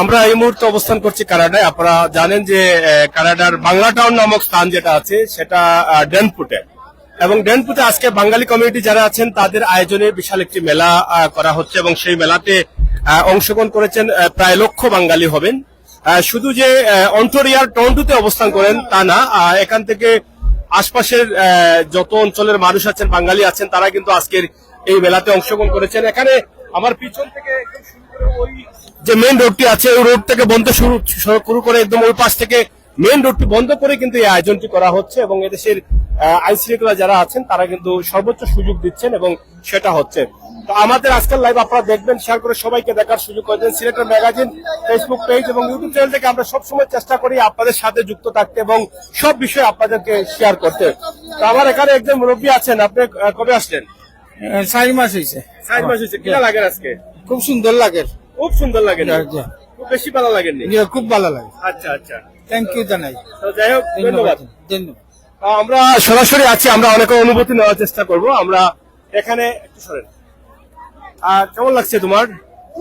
আমরা এই মুহূর্তে অবস্থান করছি কানাডায়। আপনারা জানেন যে কানাডার বাংলা টাউন নামক স্থান যেটা আছে, সেটা ডেনপুটে। এবং ডেনপুটে আজকে বাঙালি কমিউনিটি যারা আছেন, তাদের আয়োজনে বিশাল একটি মেলা করা হচ্ছে এবং সেই মেলাতে অংশগ্রহণ করেছেন প্রায় লক্ষ বাঙালি হবেন। শুধু যে অন্টোরিয়ার টন্টুতে অবস্থান করেন, তা না এখান থেকে আশপাশের যত অঞ্চলের মানুষ আছেন, বাঙালি আছেন, তারা কিন্তু আজকের এই মেলাতে অংশগ্রহণ করেছেন। এখানে আমার পিছন থেকে একদম যে মেইন রোডটি আছে ওই রোড থেকে বন্ধ শুরু শুরু করে একদম ওই পাশ থেকে মেইন রোডটি বন্ধ করে কিন্তু এই আয়োজনটি করা হচ্ছে এবং এদেশের আইন শৃঙ্খলা যারা আছেন তারা কিন্তু সর্বোচ্চ সুযোগ দিচ্ছেন এবং সেটা হচ্ছে। তো আমাদের আজকাল লাইভ আপনারা দেখবেন শেয়ার করে সবাইকে দেখার সুযোগ করে দেন। সিলেটের ম্যাগাজিন ফেসবুক পেজ এবং ইউটিউব চ্যানেল থেকে আমরা সবসময় চেষ্টা করি আপনাদের সাথে যুক্ত থাকতে এবং সব বিষয়ে আপনাদেরকে শেয়ার করতে। তো আমার এখানে একজন মুরব্বী আছেন আপনি কবে আসলেন? চারি মাস হয়েছে সাইড মাস হয়েছে কিনা লাগেন আজকে? খুব সুন্দর লাগে। খুব সুন্দর লাগে জি। খুব বেশি ভালো লাগেনি? জি, খুব ভালো লাগে। আচ্ছা আচ্ছা। থ্যাংক ইউ জানাই। যাই হোক ধন্যবাদ। ধন্যবাদ। আমরা সরাসরি আছি আমরা অনেক অনুভূতি নেওয়ার চেষ্টা করব। আমরা এখানে একটু সরেন। আহ, কেমন লাগছে তোমার?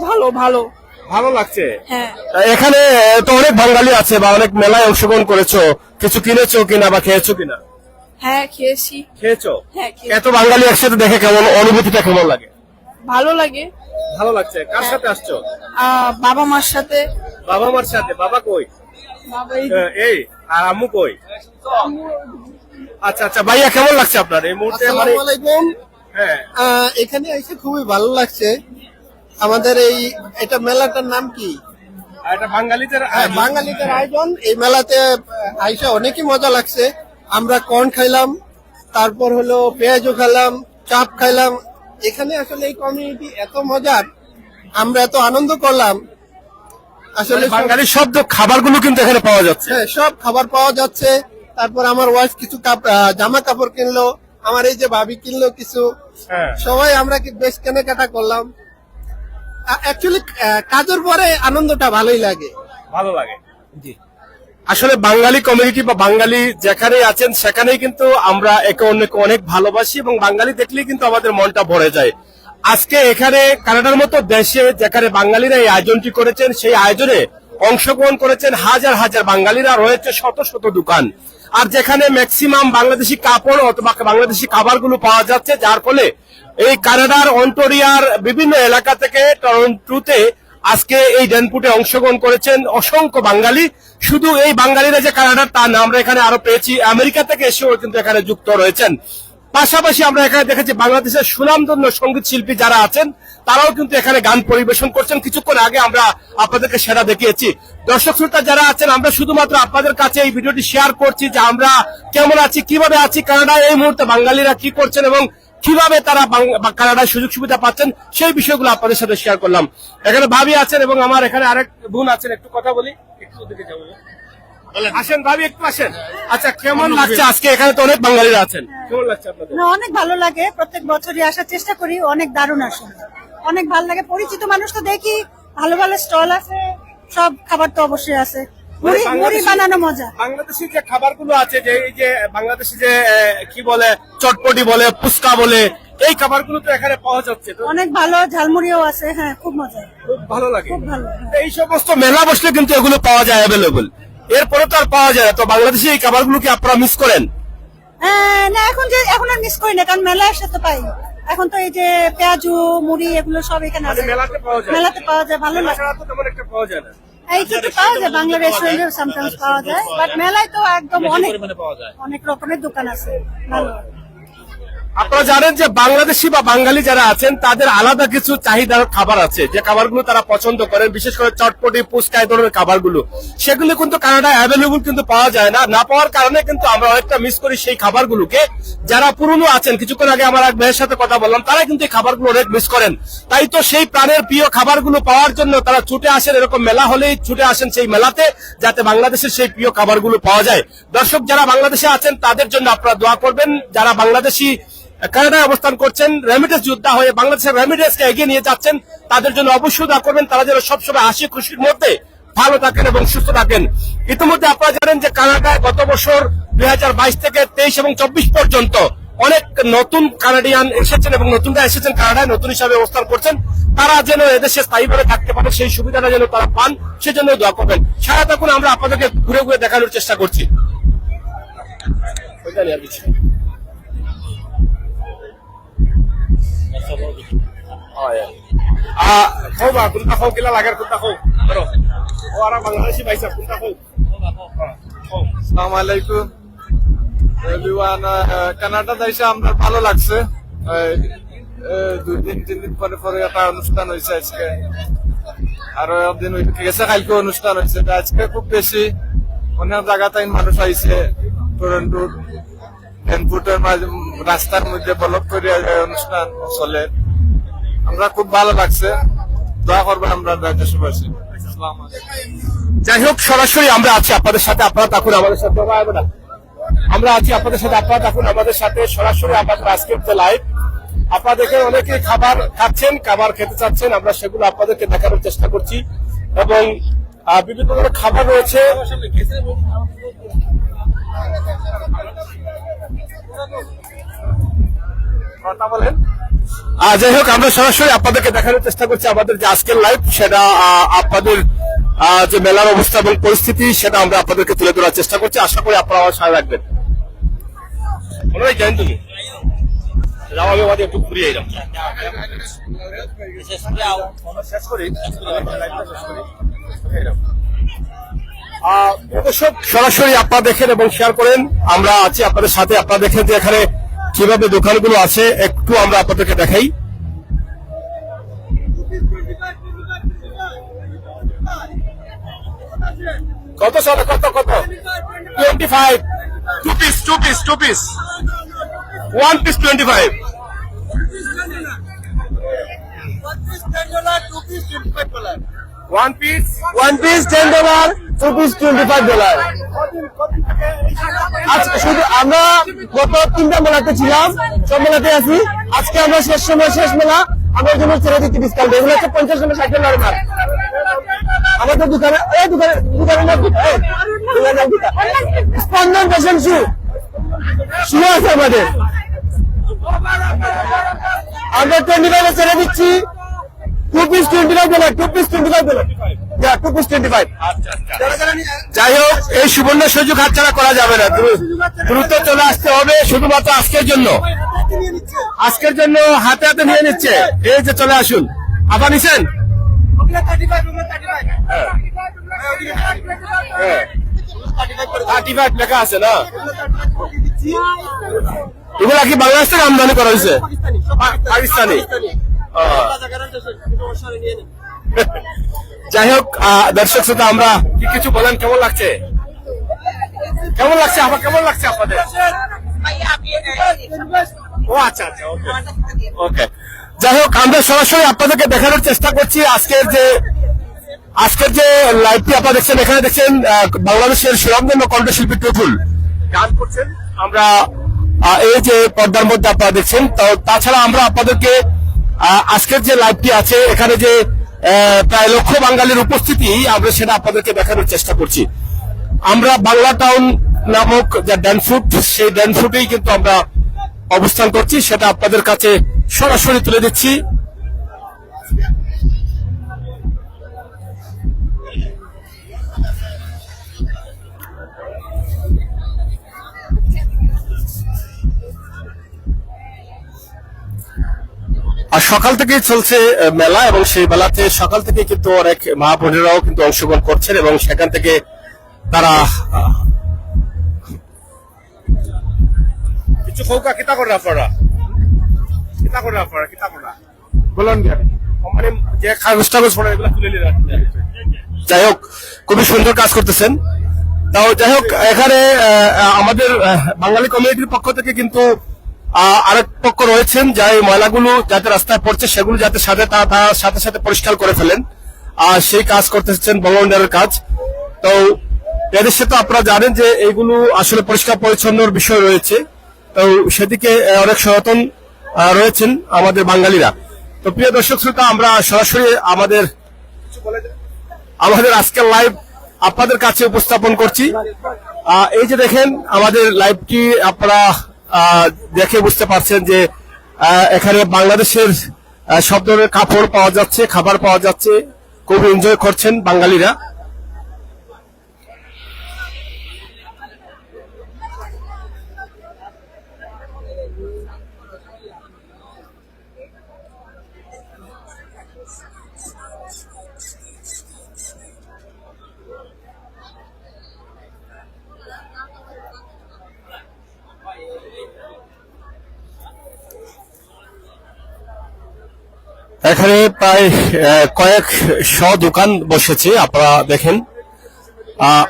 ভালো ভালো। ভালো লাগছে? হ্যাঁ। এখানে তো অনেক বাঙালি আছে বা অনেক মেলায় অংশগ্রহণ করেছ। কিছু কিনেছো কিনা বা খেয়েছো কিনা? হ্যাঁ খেয়েছি। খেয়েছো? হ্যাঁ এত বাঙালি একসাথে দেখে কেমন অনুভূতিটা কেমন লাগে? ভালো লাগে। ভালো লাগছে। কার সাথে আসছো? আহ, বাবা মার সাথে। বাবা মার সাথে। বাবা কই? বাবা এই আর আম্মু কই? আচ্ছা আচ্ছা ভাইয়া কেমন লাগছে আপনার? এই মুহূর্তে মানে হ্যাঁ। আহ, এখানে এসে খুবই ভালো লাগছে। আমাদের এই এটা মেলাটার নাম কি? এটা বাঙালিদের হ্যাঁ, বাঙালিদের আয়োজন। এই মেলাতে আইসা অনেকই মজা লাগছে। আমরা কর্ন খাইলাম তারপর হলো পেঁয়াজও খাইলাম চাপ খাইলাম এখানে আসলে এই কমিউনিটি এত মজার আমরা এত আনন্দ করলাম। আসলে সব- বাঙালির শব্দ খাবারগুলো কিন্তু এখানে পাওয়া যাচ্ছে। হ্যাঁ সব খাবার পাওয়া যাচ্ছে। তারপর আমার ওয়াইফ কিছু কাপ- জামা কাপড় কিনলো আমার এই যে ভাবি কিনলো কিছু। হ্যাঁ। সবাই আমরা কি বেশ কেনাকাটা করলাম। অ্যাকচুয়ালি কাজের পরে আনন্দটা ভালোই লাগে। ভালো লাগে। আসলে বাঙালি কমিউনিটি বা বাঙালি যেখানেই আছেন, সেখানেই কিন্তু আমরা একে অন্যকে অনেক ভালোবাসি এবং বাঙালি দেখলেই কিন্তু আমাদের মনটা ভরে যায়। আজকে এখানে কানাডার মতো দেশে যেখানে বাঙালিরা এই আয়োজনটি করেছেন, সেই আয়োজনে অংশগ্রহণ করেছেন হাজার হাজার বাঙালিরা, রয়েছে শত শত দোকান। আর যেখানে ম্যাক্সিমাম বাংলাদেশি কাপড় অথবা বাংলাদেশি খাবারগুলো পাওয়া যাচ্ছে, যার ফলে এই কানাডার অন্টোরিয়ার বিভিন্ন এলাকা থেকে টরন্টোতে আজকে এই ডেনপুটে অংশগ্রহণ করেছেন অসংখ্য বাঙালি। শুধু এই বাঙালিরা যে কানাডার, তা না, আমরা এখানে আরও পেয়েছি। আমেরিকা থেকে এসেও কিন্তু এখানে যুক্ত রয়েছেন। পাশাপাশি আমরা এখানে দেখেছি বাংলাদেশের সুনামধন্য সংগীত শিল্পী যারা আছেন, তারাও কিন্তু এখানে গান পরিবেশন করছেন। কিছুক্ষণ আগে আমরা আপনাদেরকে সেটা দেখিয়েছি। দর্শক শ্রোতা যারা আছেন, আমরা শুধুমাত্র আপনাদের কাছে এই ভিডিওটি শেয়ার করছি যে আমরা কেমন আছি, কীভাবে আছি, কানাডায় এই মুহূর্তে বাঙালিরা কি করছেন এবং কীভাবে তারা কানাডায় সুযোগ সুবিধা পাচ্ছেন সেই বিষয়গুলো আপনাদের সাথে শেয়ার করলাম। এখানে ভাবি আছেন এবং আমার এখানে আরেক বোন আছেন একটু কথা বলি। একটু ওদিকে যাব আসেন ভাবি একটু আসেন। আচ্ছা কেমন লাগছে? আজকে এখানে তো অনেক বাঙালিরা আছেন। কেমন লাগছে আপনাদের? অনেক ভালো লাগে। প্রত্যেক বছরই আসার চেষ্টা করি অনেক দারুণ আসে। অনেক ভালো লাগে। পরিচিত মানুষ তো দেখি ভালো ভালো স্টল আছে সব খাবার তো অবশ্যই আছে। মুড়ি মুড়ি বানানো মজা। বাংলাদেশি যে খাবারগুলো আছে যে এই যে বাংলাদেশি যে কি বলে চটপটি বলে ফুচকা বলে এই খাবারগুলো তো এখানে পাওয়া যাচ্ছে। অনেক ভালো ঝালমুড়িও আছে হ্যাঁ খুব মজা। খুব ভালো লাগে। খুব ভালো হ্যাঁ। এই সমস্ত মেলা বসলে কিন্তু এগুলো পাওয়া যায় অ্যাভেলেবল এরপরে তো আর পাওয়া যায় না। তো বাংলাদেশি এই খাবারগুলো কি আপনারা মিস করেন? আহ, না এখন যে এখন আর মিস করি না কারণ মেলা তো পাই। এখন তো এই যে পেঁয়াজু মুড়ি এগুলো সব এখানে মানে আছে। মেলাতে পাওয়া যায়। মেলাতে পাওয়া যায় ভালো লাগে। তেমন একটা পাওয়া যায় না। এই তো পাওয়া যায়। বাংলা রেস্টুরেন্টে সামটাইমস পাওয়া যায় বাট মেলায় তো একদম অনেক অনেক রকমের দোকান আছে ভালো। আপনারা জানেন যে বাংলাদেশি বা বাঙালি যারা আছেন, তাদের আলাদা কিছু চাহিদার খাবার আছে। যে খাবারগুলো তারা পছন্দ করেন, বিশেষ করে চটপটি ফুচকা এই ধরনের খাবারগুলো। সেগুলো কিন্তু কানাডায় অ্যাভেলেবল কিন্তু পাওয়া যায় না। না পাওয়ার কারণে কিন্তু আমরা অনেকটা মিস করি সেই খাবারগুলোকে। যারা পুরনো আছেন, কিছুক্ষণ আগে আমার এক ভাইয়ের সাথে কথা বললাম, তারা কিন্তু এই খাবারগুলো অনেক মিস করেন। তাই তো সেই প্রাণের প্রিয় খাবারগুলো পাওয়ার জন্য তারা ছুটে আসেন, এরকম মেলা হলেই ছুটে আসেন সেই মেলাতে, যাতে বাংলাদেশের সেই প্রিয় খাবারগুলো পাওয়া যায়। দর্শক, যারা বাংলাদেশে আছেন, তাদের জন্য আপনারা দোয়া করবেন। যারা বাংলাদেশি কানাডায় অবস্থান করছেন রেমিটেন্স যোদ্ধা হয়ে বাংলাদেশের রেমিটেন্সকে এগিয়ে নিয়ে যাচ্ছেন। তাদের জন্য অবশ্যই দোয়া করবেন। তারা যেন সবসময় হাসি খুশির মধ্যে ভালো থাকেন এবং সুস্থ থাকেন। ইতিমধ্যে আপনারা জানেন যে কানাডায় গত বছর দুই থেকে তেইশ এবং চব্বিশ পর্যন্ত অনেক নতুন কানাডিয়ান এসেছেন এবং নতুনরা এসেছেন কানাডায়, নতুন হিসাবে অবস্থান করছেন। তারা যেন এদেশে স্থায়ীভাবে থাকতে পারে, সেই সুবিধাটা যেন তারা পান, সেজন্য দোয়া করবেন। সারা তখন আমরা আপনাদেরকে ঘুরে ঘুরে দেখানোর চেষ্টা করছি। Orang Bangladeshi baisa kunta kau. আসসালামু আলাইকুম এভরিওয়ান কানাডা দেশে আমরা ভালো লাগছে। দুই দিন তিন দিন পরে পরে একটা অনুষ্ঠান হয়েছে আজকে। আরও একদিন গেছে কালকে অনুষ্ঠান হয়েছে আজকে খুব বেশি অনেক জায়গাতে মানুষ আইছে টরন্টোর ভ্যানকুটের মাঝে রাস্তার মধ্যে বলক করে অনুষ্ঠান চলে। আমরা খুব ভালো লাগছে। দোয়া করবেন আমরা দেশবাসী যাই হোক, সরাসরি আমরা আছি আপনাদের সাথে, আপনারা থাকুন আমাদের সাথে। আমরা আছি আপনাদের সাথে, আপনারা থাকুন আমাদের সাথে। সরাসরি আমাদের আজকের লাইভ আপনাদেরকে অনেকে খাবার খাচ্ছেন, খাবার খেতে চাচ্ছেন, আমরা সেগুলো আপনাদেরকে দেখানোর চেষ্টা করছি। এবং বিভিন্ন ধরনের খাবার রয়েছে। কথা বলেন। যাই হোক আমরা সরাসরি আপনাদেরকে দেখানোর চেষ্টা করছি আমাদের যে আজকের লাইভ সেটা আপনাদের যে মেলার অবস্থা এবং পরিস্থিতি সেটা আমরা আপনাদেরকে তুলে ধরার চেষ্টা করছি। আশা করি আপনারা আমার সাথে রাখবেন ওনারাই জানেন তুমি? যাও আমি আমাদের একটু ঘুরিয়ে এলাম শেষ করি? সরাসরি আপনারা দেখেন এবং শেয়ার করেন। আমরা আছি আপনাদের সাথে। আপনারা দেখেন যে এখানে কীভাবে দোকানগুলো আছে একটু আমরা আপনাদেরকে দেখাই। কত সাল কত কত? Twenty five two piece two piece two piece one piece twenty five one piece one piece ten dollar two piece twenty five dollar শুধু আমরা গত তিনটা মেলাতে ছিলাম, সব মেলাতে আছি। আজকে আমরা শেষ সময়, শেষ মেলা। আমার জন্য ছেড়ে দিচ্ছি ডিসকাউন্ট এগুলো হচ্ছে পঞ্চাশ টাকা ষাট ডলার মাল আমাদের দোকানে, এই দোকানে কি? স্পন্দন ফ্যাশন শু। শু আছে আমাদের। আমরা টোয়েন্টি ফাইভে ছেড়ে দিচ্ছি। Piece twenty five two piece twenty five two piece twenty five যাই হোক এই সুবর্ণ সুযোগ হাতছাড়া করা যাবে না। দ্রুত চলে আসতে হবে, শুধুমাত্র আজকের জন্য। আজকের জন্য হাতে হাতে নিয়ে নিচ্ছে। এই যে চলে আসুন। আবার নিছেন? থার্টি ফাইভ লেখা আছে না? কি আমদানি করা হয়েছে? পাকিস্তানি। যাই হোক দর্শক শ্রোতা, আমরা কি কিছু বলেন? কেমন লাগছে? কেমন লাগছে? আমার কেমন লাগছে আপনাদের? ও আচ্ছা আচ্ছা ওকে। যাই হোক আমরা সরাসরি আপনাদেরকে দেখানোর চেষ্টা করছি আজকের যে আজকের যে লাইভটি আপনারা দেখছেন, এখানে দেখছেন বাংলাদেশের সুনামধন্য কণ্ঠশিল্পী টুটুল। গান করছেন। আমরা এই যে পর্দার মধ্যে আপনারা দেখছেন তাছাড়া আমরা আপনাদেরকে আজকের যে লাইভটি আছে, এখানে যে প্রায় লক্ষ বাঙালির উপস্থিতি, আমরা সেটা আপনাদেরকে দেখানোর চেষ্টা করছি। আমরা বাংলা টাউন নামক যে ড্যানফুট সেই ড্যানফুটেই কিন্তু আমরা অবস্থান করছি, সেটা আপনাদের কাছে সরাসরি তুলে দিচ্ছি। আর সকাল থেকেই চলছে মেলা এবং সেই মেলাতে সকাল থেকে কিন্তু অনেক মা বোনেরাও কিন্তু অংশগ্রহণ করছেন এবং সেখান থেকে তারা কিছু কৌকা কিতা করে আপনারা? কিতা করে আপনারা কিতা করে? বলুন মানে যে কাগজ টাগজ পড়ে এগুলো তুলে নিয়ে যাই হোক খুবই সুন্দর কাজ করতেছেন। তাও যাই হোক এখানে আমাদের বাঙালি কমিউনিটির পক্ষ থেকে কিন্তু আরেক পক্ষ রয়েছেন যা এই ময়লাগুলো যাতে রাস্তায় পড়ছে, সেগুলো যাতে সাথে তার সাথে সাথে পরিষ্কার করে ফেলেন। আর সেই কাজ করতেছেন ভলেন্টিয়ারের কাজ। তো এদেশে তো আপনারা জানেন যে এইগুলো আসলে পরিষ্কার পরিচ্ছন্নর বিষয় রয়েছে। তো সেদিকে অনেক সচেতন রয়েছেন আমাদের বাঙালিরা। তো প্রিয় দর্শক শ্রোতা, আমরা সরাসরি আমাদের আমাদের আজকের লাইভ আপনাদের কাছে উপস্থাপন করছি। এই যে দেখেন, আমাদের লাইভটি আপনারা দেখে বুঝতে পারছেন যে এখানে বাংলাদেশের সব ধরনের কাপড় পাওয়া যাচ্ছে, খাবার পাওয়া যাচ্ছে। খুব এনজয় করছেন বাঙালিরা। এখানে প্রায় কয়েক শ দোকান বসেছে, আপনারা দেখেন।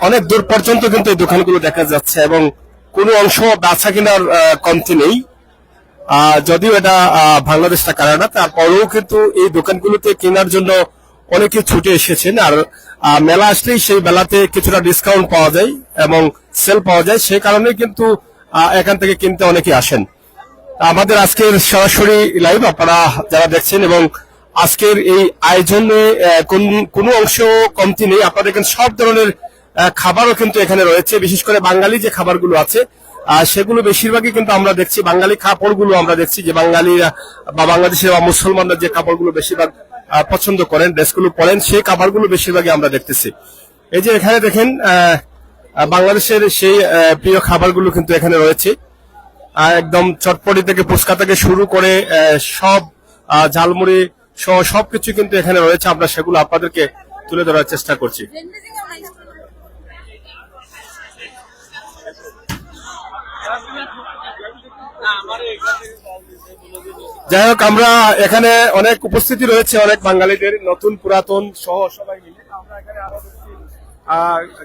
অনেক দূর পর্যন্ত কিন্তু এই দোকানগুলো দেখা যাচ্ছে এবং কোনো অংশ বেচা কেনার কমতি নেই। যদিও এটা বাংলাদেশ থাকার না তারপরেও কিন্তু এই দোকানগুলোতে কেনার জন্য অনেকে ছুটে এসেছেন। আর মেলা আসলেই সেই মেলাতে কিছুটা ডিসকাউন্ট পাওয়া যায় এবং সেল পাওয়া যায়। সেই কারণে কিন্তু এখান থেকে কিনতে অনেকে আসেন। আমাদের আজকের সরাসরি লাইভ আপনারা যারা দেখছেন এবং আজকের এই আয়োজনে কোন- অংশ কমতি নেই। আপনারা এখানে সব ধরনের খাবারও কিন্তু এখানে রয়েছে। বিশেষ করে বাঙালি যে খাবারগুলো আছে সেগুলো বেশিরভাগই কিন্তু আমরা দেখছি। বাঙালি কাপড়গুলো আমরা দেখছি যে বাঙালিরা বা বাংলাদেশের বা মুসলমানরা যে কাপড়গুলো বেশিরভাগ পছন্দ করেন, ড্রেসগুলো পরেন, সেই কাপড়গুলো বেশিরভাগই আমরা দেখতেছি। এই যে এখানে দেখেন বাংলাদেশের সেই প্রিয় খাবারগুলো কিন্তু এখানে রয়েছে। একদম চটপটি থেকে ফুচকা থেকে শুরু করে সব ঝালমুড়ি সহ সবকিছু কিন্তু এখানে রয়েছে। আমরা সেগুলো আপনাদেরকে তুলে ধরার চেষ্টা করছি। যাই হোক, আমরা এখানে অনেক উপস্থিতি রয়েছে, অনেক বাঙালিদের, নতুন, পুরাতন সহ সবাই মিলে। আমরা এখানে আরও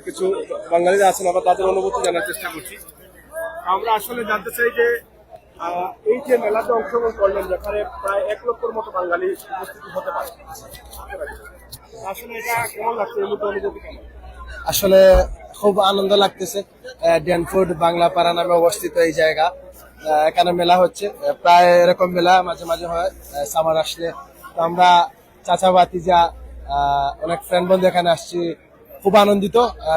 কিছু বাঙালিরা আছেন, আমরা তাদের অনুভূতি জানার চেষ্টা করছি। আমরা আসলে জানতে চাই যে এই যে মেলাতে অংশগ্রহণ করলেন যেখানে প্রায় এক লক্ষর মতো বাঙালি উপস্থিতি হতে পারে আসলে এটা কেমন লাগছে এই অনুভূতি কেমন? আসলে খুব আনন্দ লাগতেছে আহ, ড্যানফোর্ড বাংলা পাড়া নামে অবস্থিত এই জায়গা এখানে মেলা হচ্ছে? প্রায় এরকম মেলা মাঝে মাঝে হয় সামার আসলে। তো আমরা চাচা বাতিজা অনেক ফ্রেন্ড বন্ধু এখানে আসছি খুব আনন্দিত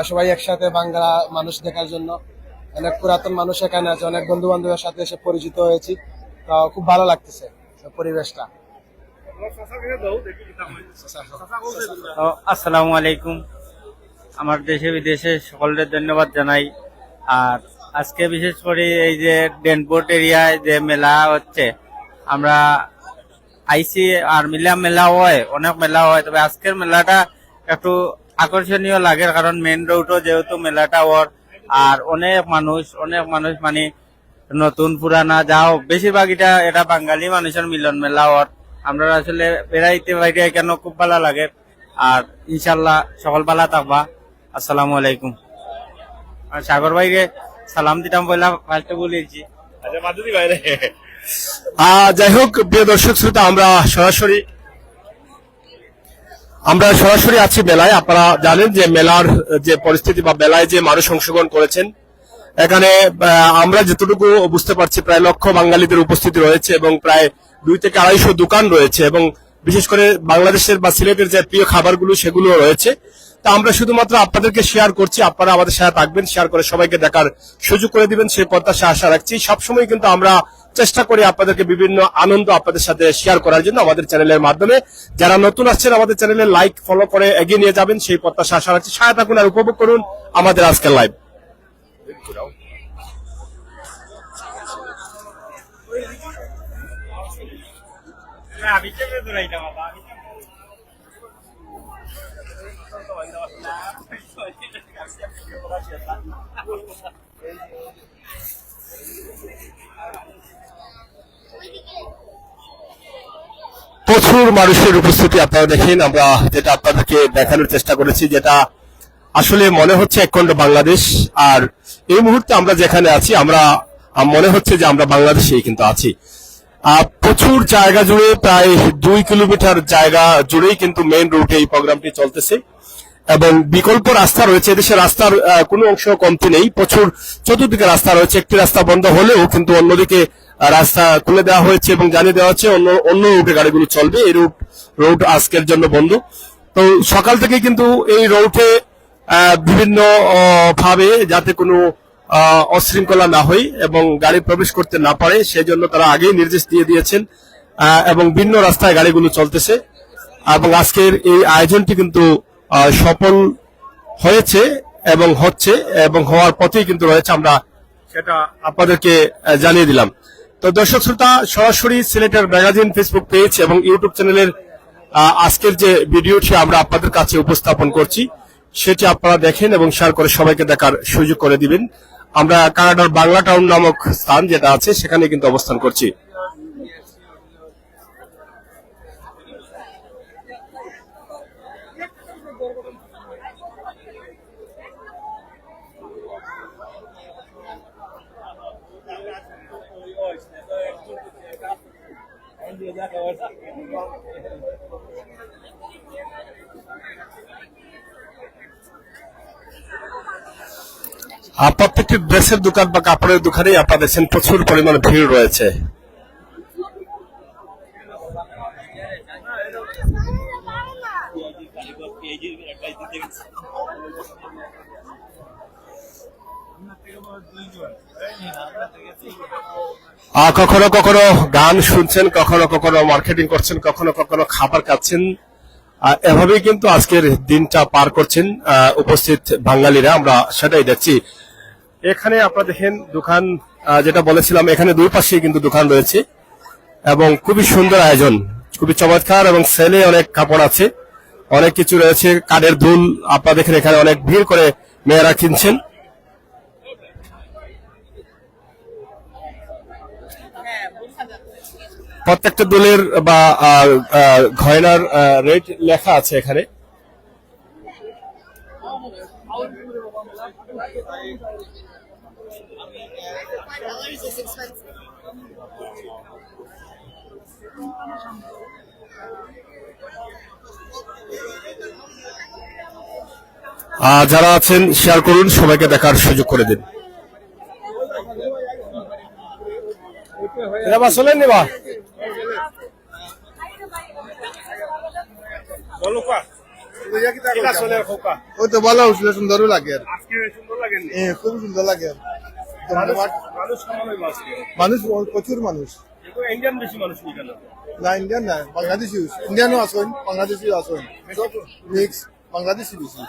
সবাই একসাথে বাংলা মানুষ দেখার জন্য। অনেক পুরাতন মানুষ এখানে আছে, অনেক বন্ধু বান্ধবের সাথে এসে পরিচিত হয়েছি। তো খুব ভালো লাগতেছে পরিবেশটা। আসসালামু আলাইকুম। আমার দেশে বিদেশে সকলের ধন্যবাদ জানাই। আর আজকে বিশেষ করে এই যে ডেনপোর্ট এরিয়ায় যে মেলা হচ্ছে, আমরা আইসি আর মিলা মেলা হয়, অনেক মেলা হয়, তবে আজকের মেলাটা একটু আকর্ষণীয় লাগে, কারণ মেন রোডও যেহেতু মেলাটা ওর আর অনেক মানুষ অনেক মানুষ মানে নতুন পুরানা যাও বেশিরভাগ এটা এটা বাঙালি মানুষের মিলন মেলা ওর। আমরা আসলে বেড়াইতে বাইরে কেন খুব ভালো লাগে। আর ইনশাল্লাহ সকল ভালো থাকবা। আসসালামু আলাইকুম। আর সাগর ভাইকে সালাম দিতাম বললা ফার্স্টে বলেছি আচ্ছা মাধুরী বাইরে যাই হোক প্রিয় দর্শক শ্রোতা আমরা সরাসরি আমরা সরাসরি আছি মেলায়। আপনারা জানেন যে মেলার, যে পরিস্থিতি বা মেলায় যে মানুষ অংশগ্রহণ করেছেন, এখানে আমরা যতটুকু বুঝতে পারছি, প্রায় লক্ষ বাঙালিদের উপস্থিতি রয়েছে এবং প্রায় দুই থেকে আড়াইশো দোকান রয়েছে এবং বিশেষ করে বাংলাদেশের বা সিলেটের যে প্রিয় খাবারগুলো সেগুলো রয়েছে। তা আমরা শুধুমাত্র আপনাদেরকে শেয়ার করছি, আপনারা আমাদের সাথে থাকবেন শেয়ার করে সবাইকে দেখার সুযোগ করে দিবেন, সেই প্রত্যাশা আশা রাখছি। সবসময় কিন্তু আমরা চেষ্টা করি আপনাদেরকে বিভিন্ন আনন্দ আপনাদের সাথে শেয়ার করার জন্য আমাদের চ্যানেলের মাধ্যমে। যারা নতুন আসছেন, আমাদের চ্যানেলে লাইক ফলো করে এগিয়ে নিয়ে যাবেন। সেই প্রত্যাশা আশা রাখছি। সাথে থাকুন আর উপভোগ করুন আমাদের আজকের লাইভ প্রচুর মানুষের উপস্থিতি আপনারা দেখেন। আমরা যেটা আপনাদেরকে দেখানোর চেষ্টা করেছি, যেটা আসলে মনে হচ্ছে একখণ্ড বাংলাদেশ। আর এই মুহূর্তে আমরা যেখানে আছি, আমরা, মনে হচ্ছে যে আমরা বাংলাদেশেই কিন্তু আছি। প্রচুর জায়গা জুড়ে, প্রায় দুই কিলোমিটার জায়গা জুড়েই কিন্তু মেন রুটে এই প্রোগ্রামটি চলতেছে। এবং বিকল্প রাস্তা রয়েছে দেশে রাস্তার কোনো অংশ কমতি নেই। প্রচুর চতুর্দিকে রাস্তা রয়েছে, একটি রাস্তা বন্ধ হলেও কিন্তু অন্যদিকে রাস্তা খুলে দেওয়া হয়েছে এবং জানিয়ে দেওয়া হচ্ছে অন্য অন্য রুটে গাড়িগুলো চলবে। এই রুট রোড আজকের জন্য বন্ধ। তো সকাল থেকে কিন্তু এই রোডে বিভিন্ন ভাবে যাতে কোনো অশৃঙ্খলা না হয় এবং গাড়ি প্রবেশ করতে না পারে, সেজন্য তারা আগেই নির্দেশ দিয়ে দিয়েছেন এবং ভিন্ন রাস্তায় গাড়িগুলো চলতেছে। এবং আজকের এই আয়োজনটি কিন্তু সফল হয়েছে এবং হচ্ছে, এবং হওয়ার পথেই কিন্তু রয়েছে। আমরা সেটা আপনাদেরকে জানিয়ে দিলাম। তো দর্শক শ্রোতা, সরাসরি সিলেটের ম্যাগাজিন ফেসবুক পেজ এবং ইউটিউব চ্যানেলের আজকের যে ভিডিওটি আমরা আপনাদের কাছে উপস্থাপন করছি, সেটি আপনারা দেখেন এবং শেয়ার করে সবাইকে দেখার সুযোগ করে দিবেন। আমরা কানাডার বাংলা টাউন নামক স্থান যেটা আছে, সেখানে কিন্তু অবস্থান করছি। প্রত্যেকটি ড্রেসের দোকান বা কাপড়ের দোকানেই আপনারা দেখছেন প্রচুর পরিমাণে ভিড় রয়েছে। কখনো কখনো গান শুনছেন, কখনো কখনো মার্কেটিং করছেন, কখনো কখনো খাবার খাচ্ছেন। এভাবেই কিন্তু আজকের দিনটা পার করছেন উপস্থিত বাঙালিরা। আমরা সেটাই দেখছি। এখানে আপনারা দেখেন দোকান যেটা বলেছিলাম, এখানে দুই পাশেই কিন্তু দোকান রয়েছে এবং খুবই সুন্দর আয়োজন, খুবই চমৎকার এবং সেলে অনেক কাপড় আছে, অনেক কিছু রয়েছে, কাঠের দুল আপনারা দেখেন এখানে অনেক ভিড় করে মেয়েরা কিনছেন। প্রত্যেকটা দলের বা গয়নার রেট লেখা আছে এখানে। আহ, যারা আছেন শেয়ার করুন সবাইকে দেখার সুযোগ করে দিন। ওই তো ভালো হয়েছিল সুন্দরও লাগে আর। এ, খুব সুন্দর লাগে আর। ধন্যবাদ। মানুষ প্রচুর মানুষ। ইন্ডিয়ান বেশি মানুষ কেন না ইন্ডিয়ান না বাংলাদেশি ইন্ডিয়ানও আসেন বাংলাদেশিও আসেন মিক্স বাংলাদেশি বেশি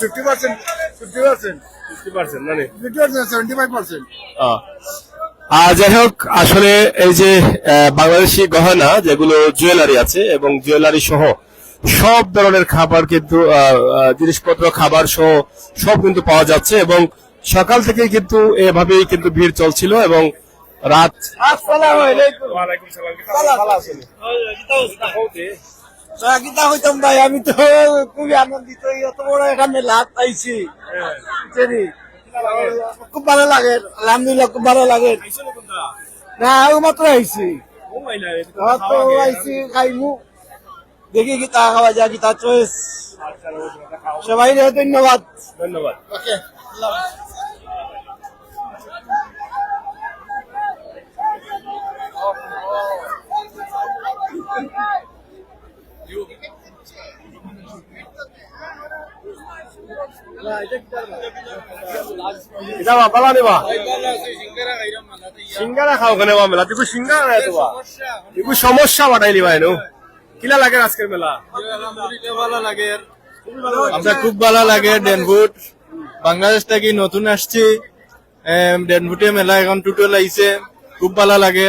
fifty percent fifty percent. Fifty percent না fifty percent seventy five percent. আর যাই হোক আসলে এই যে বাংলাদেশি গহনা যেগুলো জুয়েলারি আছে এবং জুয়েলারি সহ সব ধরনের খাবার কিন্তু জিনিসপত্র খাবার সহ সব কিন্তু পাওয়া যাচ্ছে এবং সকাল থেকে কিন্তু এভাবেই কিন্তু ভিড় চলছিল এবং রাত ভাই আমি তো খুবই আনন্দিত এত বড় একটা মেলা পাইছি। খুব ভালো লাগে আলহামদুলিল্লাহ খুব ভালো লাগে। না মাত্র আইছি। আমার তো আইছি খাইমু। দেখি গীতা খাওয়া যায় গীতা চয়েস সবাই ধন্যবাদ। ধন্যবাদ। নেবা। সিঙ্গারা খাও কেন মেলা তুই সিঙ্গারা সমস্যা বাটাইলি ভাই নো? কিলা লাগে আজকের মেলা? ভালো লাগে আমরা খুব ভালো লাগে ডেনভুট। বাংলাদেশ থেকে নতুন আসছি। ডেনভুটে মেলা এখন টুটল আইছে খুব ভালো লাগে।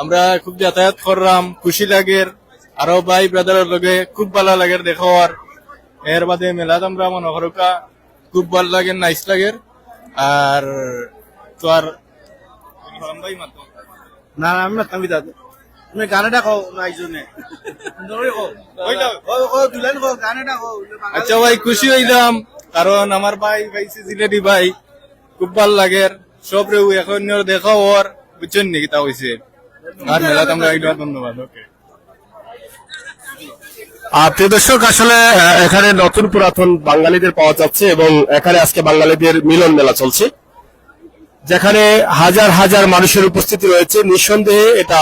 আমরা খুব যাতায়াত করলাম খুশি লাগে। আরও ভাই ব্রাদারের লগে খুব ভালো লাগে দেখার এর বাদে মেলাত আমরা মনে করুকা খুব ভালো লাগে নাইস লাগে। আর তো আর না আমি না আমি দাদা তুমি গানেটা খাও না এই জন্য আচ্ছা ভাই খুশি হইলাম কারণ আমার ভাই ভাইছে জিলেডি ভাই খুব ভালো লাগে। সব রে এখন দেখা ওর বুঝছেন নাকি তা হইছে? আর মেলা ধন্যবাদ ওকে আর প্রিয় দর্শক আসলে এখানে নতুন পুরাতন বাঙালিদের পাওয়া যাচ্ছে এবং এখানে আজকে বাঙালিদের মিলন মেলা চলছে। যেখানে হাজার হাজার মানুষের উপস্থিতি রয়েছে। নিঃসন্দেহে এটা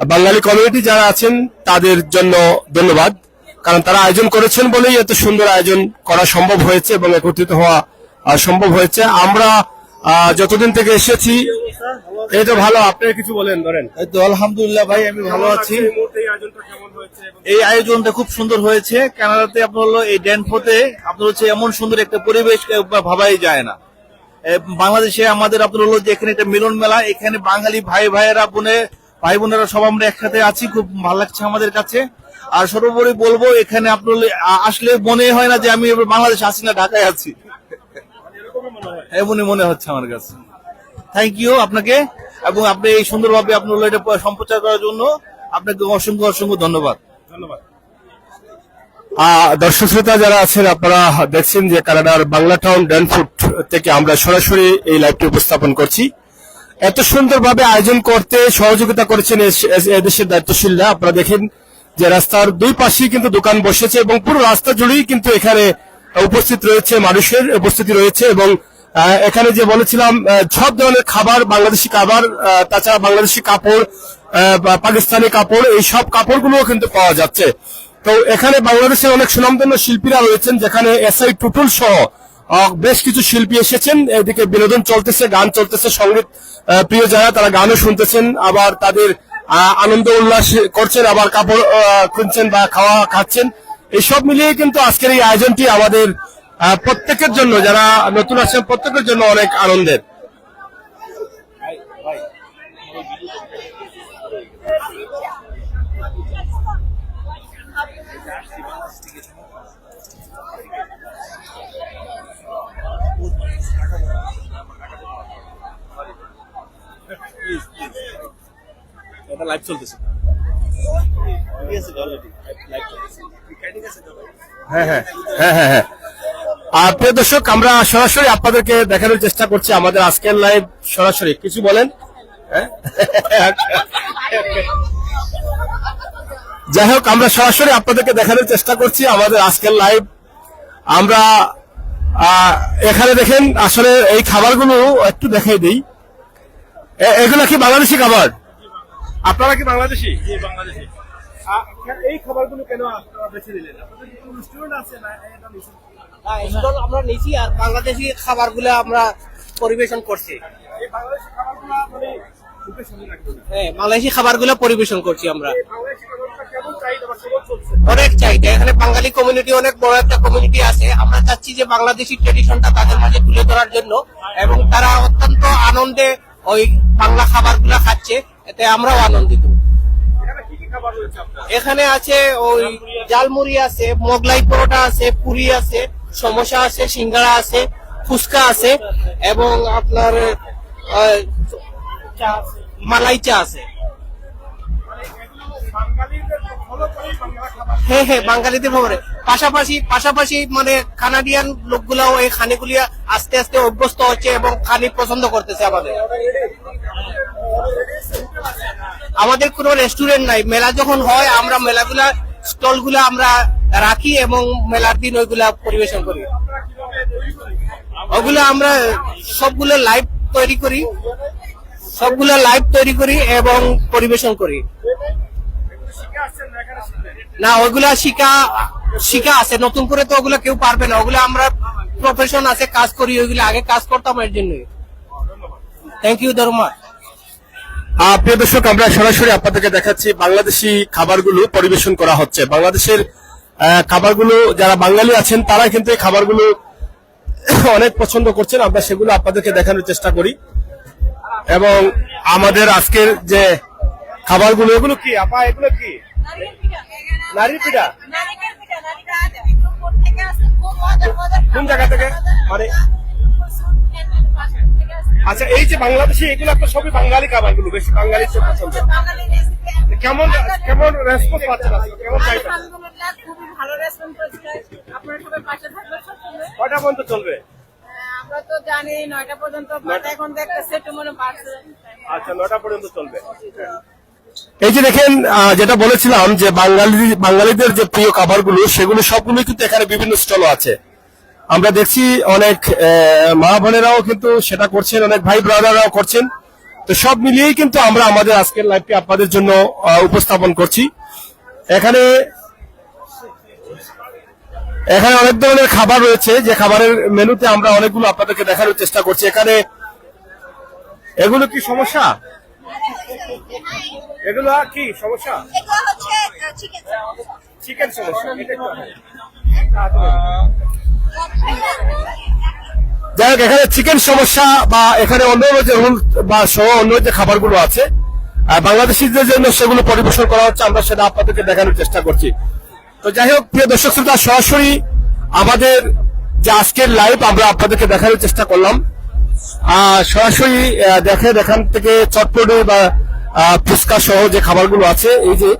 বাঙালি কমিউনিটি যারা আছেন তাদের জন্য ধন্যবাদ। কারণ তারা আয়োজন করেছেন বলেই এত সুন্দর আয়োজন করা সম্ভব হয়েছে এবং একত্রিত হওয়া সম্ভব হয়েছে। আমরা যতদিন থেকে এসেছি এই তো ভালো আপনি কিছু বলেন ধরেন। এই তো আলহামদুলিল্লাহ ভাই আমি ভালো আছি। এই আয়োজনটা খুব সুন্দর হয়েছে। কানাডাতে আপনার হলো এই ড্যানফোতে আপনার হচ্ছে এমন সুন্দর একটা পরিবেশ ভাবাই যায় না। বাংলাদেশে আমাদের আপনার হলো যে এখানে একটা মিলন মেলা এখানে বাঙালি ভাই ভাইয়েরা বোনে ভাই বোনেরা সব আমরা একসাথে আছি খুব ভালো লাগছে আমাদের কাছে। আর সর্বোপরি বলব এখানে আপনার আসলে মনে হয় না যে আমি বাংলাদেশ আছি না ঢাকায় আছি। এমনই মনে হচ্ছে আমার কাছে। থ্যাংক ইউ আপনাকে এবং আপনি এই সুন্দরভাবে আপনার এটা সম্প্রচার করার জন্য আপনাকে অসংখ্য অসংখ্য ধন্যবাদ। আহ, দর্শক শ্রোতা যারা আছেন আপনারা দেখছেন যে কানাডার বাংলা টাউন ড্যানফুট থেকে আমরা সরাসরি এই লাইভটি উপস্থাপন করছি। এত সুন্দরভাবে আয়োজন করতে সহযোগিতা করেছেন এদেশের দায়িত্বশীলরা। আপনারা দেখেন যে রাস্তার দুই পাশেই কিন্তু দোকান বসেছে এবং পুরো রাস্তা জুড়েই কিন্তু এখানে উপস্থিত রয়েছে, মানুষের উপস্থিতি রয়েছে এবং এখানে যে বলেছিলাম সব ধরনের খাবার, বাংলাদেশি খাবার তাছাড়া বাংলাদেশি কাপড় পাকিস্তানি কাপড়, এই সব কাপড়গুলোও কিন্তু পাওয়া যাচ্ছে। তো এখানে বাংলাদেশের অনেক সুনামধন্য শিল্পীরা রয়েছেন, যেখানে এসআই টুটুল সহ বেশ কিছু শিল্পী এসেছেন। এদিকে বিনোদন চলতেছে, গান চলতেছে, সংগীত প্রিয় যারা তারা গানও শুনতেছেন, আবার তাদের আনন্দ উল্লাস করছেন, আবার কাপড় খুঁজছেন বা খাওয়া খাচ্ছেন। এইসব মিলিয়ে কিন্তু আজকের এই আয়োজনটি আমাদের প্রত্যেকের জন্য, যারা নতুন আছেন প্রত্যেকের জন্য অনেক আনন্দের। হ্যাঁ হ্যাঁ আর প্রিয় দর্শক, আমরা সরাসরি আপনাদেরকে দেখানোর চেষ্টা করছি আমাদের আজকের লাইভ সরাসরি। কিছু বলেন? হ্যাঁ? যাই হোক, আমরা সরাসরি আপনাদেরকে দেখানোর চেষ্টা করছি আমাদের আজকের লাইভ আমরা এখানে দেখেন আসলে এই খাবারগুলো একটু দেখাই দিই। এগুলো কি বাংলাদেশি খাবার? আপনারা কি বাংলাদেশি? এই খাবারগুলো কেন আপনারা বেছে নিলেন? আপনাদের কি কোনো রেস্টুরেন্ট আছে না এটা নিছেন? স্টল আমরা নিয়েছি আর বাংলাদেশি খাবারগুলো আমরা পরিবেশন করছি। এই বাংলাদেশি খাবারগুলো মানে। হ্যাঁ বাংলাদেশি খাবারগুলো পরিবেশন করছি আমরা। বাংলাদেশি? অনেক চাহিদা। এখানে বাঙালি কমিউনিটি অনেক বড় একটা কমিউনিটি আছে। আমরা চাচ্ছি যে বাংলাদেশি ট্রেডিশনটা তাদের মাঝে তুলে ধরার জন্য এবং তারা অত্যন্ত আনন্দে ওই বাংলা খাবারগুলো খাচ্ছে। এতে আমরাও আনন্দিত। এখানে আছে ওই জালমুড়ি আছে মোগলাই পরোটা আছে পুরি আছে সমোসা আছে সিঙ্গারা আছে ফুচকা আছে এবং আপনার মালাই চা আছে। খাবার। হ্যাঁ হ্যাঁ বাঙালিদের খবরে। পাশাপাশি পাশাপাশি মানে কানাডিয়ান লোকগুলাও এই খানিগুলি আস্তে আস্তে অভ্যস্ত হচ্ছে এবং খানি পছন্দ করতেছে আমাদের। আমাদের কোনো রেস্টুরেন্ট নাই। মেলা যখন হয়, আমরা মেলাগুলা স্টলগুলা আমরা রাখি এবং মেলার দিন ওইগুলা পরিবেশন করি। ওগুলো আমরা সবগুলো লাইভ তৈরি করি। সবগুলো লাইভ তৈরি করি এবং পরিবেশন করি। না ওইগুলা শিখা শিখা আছে। নতুন করে তো ওগুলো কেউ পারবে না। ওগুলো আমরা প্রফেশন আছে, কাজ করি, ওইগুলো আগে কাজ করতাম এর জন্য থ্যাংক ইউ ধর্মা প্রিয় দর্শক আমরা সরাসরি আপনাদেরকে দেখাচ্ছি বাংলাদেশি খাবারগুলো পরিবেশন করা হচ্ছে। বাংলাদেশের খাবারগুলো যারা বাঙালি আছেন তারা কিন্তু এই খাবারগুলো অনেক পছন্দ করছেন। আমরা সেগুলো আপনাদেরকে দেখানোর চেষ্টা করি। এবং আমাদের আজকের যে খাবারগুলো এগুলো কি? আপা এগুলো কি? নারীর পিঠা। কোন জায়গা থেকে? মানে আচ্ছা এই যে বাংলাদেশে এগুলো একটা সবই বাঙালি খাবারগুলো বেশি বাঙালি পছন্দ। কেমন কেমন রেসপন্স পাচ্ছেন? কেমন ভালো রেসপন্স আপনারা সবাই পাশে থাকবেন কয়টা পর্যন্ত চলবে? আমরা তো জানি নয়টা পর্যন্ত এখন দেখতেছে একটু মনে আচ্ছা পর্যন্ত চলবে। এই যে দেখেন যেটা বলেছিলাম যে বাঙালি বাঙালিদের যে প্রিয় খাবারগুলো সেগুলো সবগুলোই কিন্তু এখানে বিভিন্ন স্টল আছে। আমরা দেখছি অনেক মা বোনেরাও কিন্তু সেটা করছেন অনেক ভাই ব্রাদাররাও করছেন। তো সব মিলিয়েই কিন্তু আমরা আমাদের আজকের লাইভটি আপনাদের জন্য উপস্থাপন করছি। এখানে এখানে অনেক ধরনের খাবার রয়েছে যে খাবারের মেনুতে আমরা অনেকগুলো আপনাদেরকে দেখানোর চেষ্টা করছি। এখানে এগুলো কি সমস্যা? এগুলো কি সমস্যা? চিকেন সমস্যা। যাই হোক এখানে চিকেন সমস্যা বা এখানে অন্য যে বা সহ অন্য যে খাবারগুলো আছে বাংলাদেশিদের জন্য সেগুলো পরিবেশন করা হচ্ছে আমরা সেটা আপনাদেরকে দেখানোর চেষ্টা করছি। তো যাই হোক প্রিয় দর্শক শ্রোতা সরাসরি আমাদের যে আজকের লাইভ আমরা আপনাদেরকে দেখানোর চেষ্টা করলাম। সরাসরি আহ, দেখে এখান থেকে চটপটি বা ফুচকা সহ যে খাবারগুলো আছে এই যে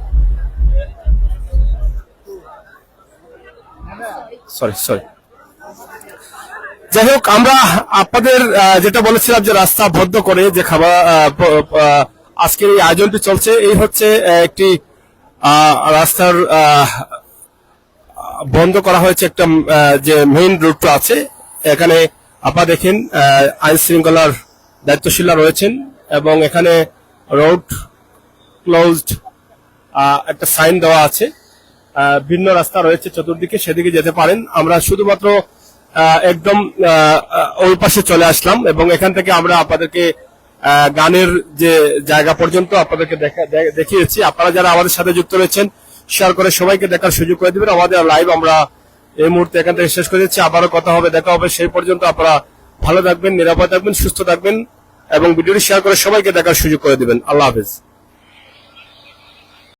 সরি সরি যাই হোক, আমরা আপনাদের যেটা বলেছিলাম যে রাস্তা বদ্ধ করে যে খাবার আজকের এই আয়োজনটি চলছে, এই হচ্ছে একটি রাস্তার বন্ধ করা হয়েছে একটা যে মেইন রুটটা আছে। এখানে আপনারা দেখেন আইন শৃঙ্খলার দায়িত্বশীলরা রয়েছেন এবং এখানে রোড ক্লোজড একটা সাইন দেওয়া আছে। ভিন্ন রাস্তা রয়েছে চতুর্দিকে, সেদিকে যেতে পারেন। আমরা শুধুমাত্র একদম ওই পাশে চলে আসলাম এবং এখান থেকে আমরা আপনাদেরকে গানের যে জায়গা পর্যন্ত আপনাদেরকে দেখিয়েছি। আপনারা যারা আমাদের সাথে যুক্ত রয়েছেন শেয়ার করে সবাইকে দেখার সুযোগ করে দিবেন। আমাদের লাইভ আমরা এই মুহূর্তে এখান থেকে শেষ করে দিচ্ছি। আবারও কথা হবে, দেখা হবে সেই পর্যন্ত। আপনারা ভালো থাকবেন, নিরাপদ থাকবেন, সুস্থ থাকবেন এবং ভিডিওটি শেয়ার করে সবাইকে দেখার সুযোগ করে দেবেন। আল্লাহ হাফেজ।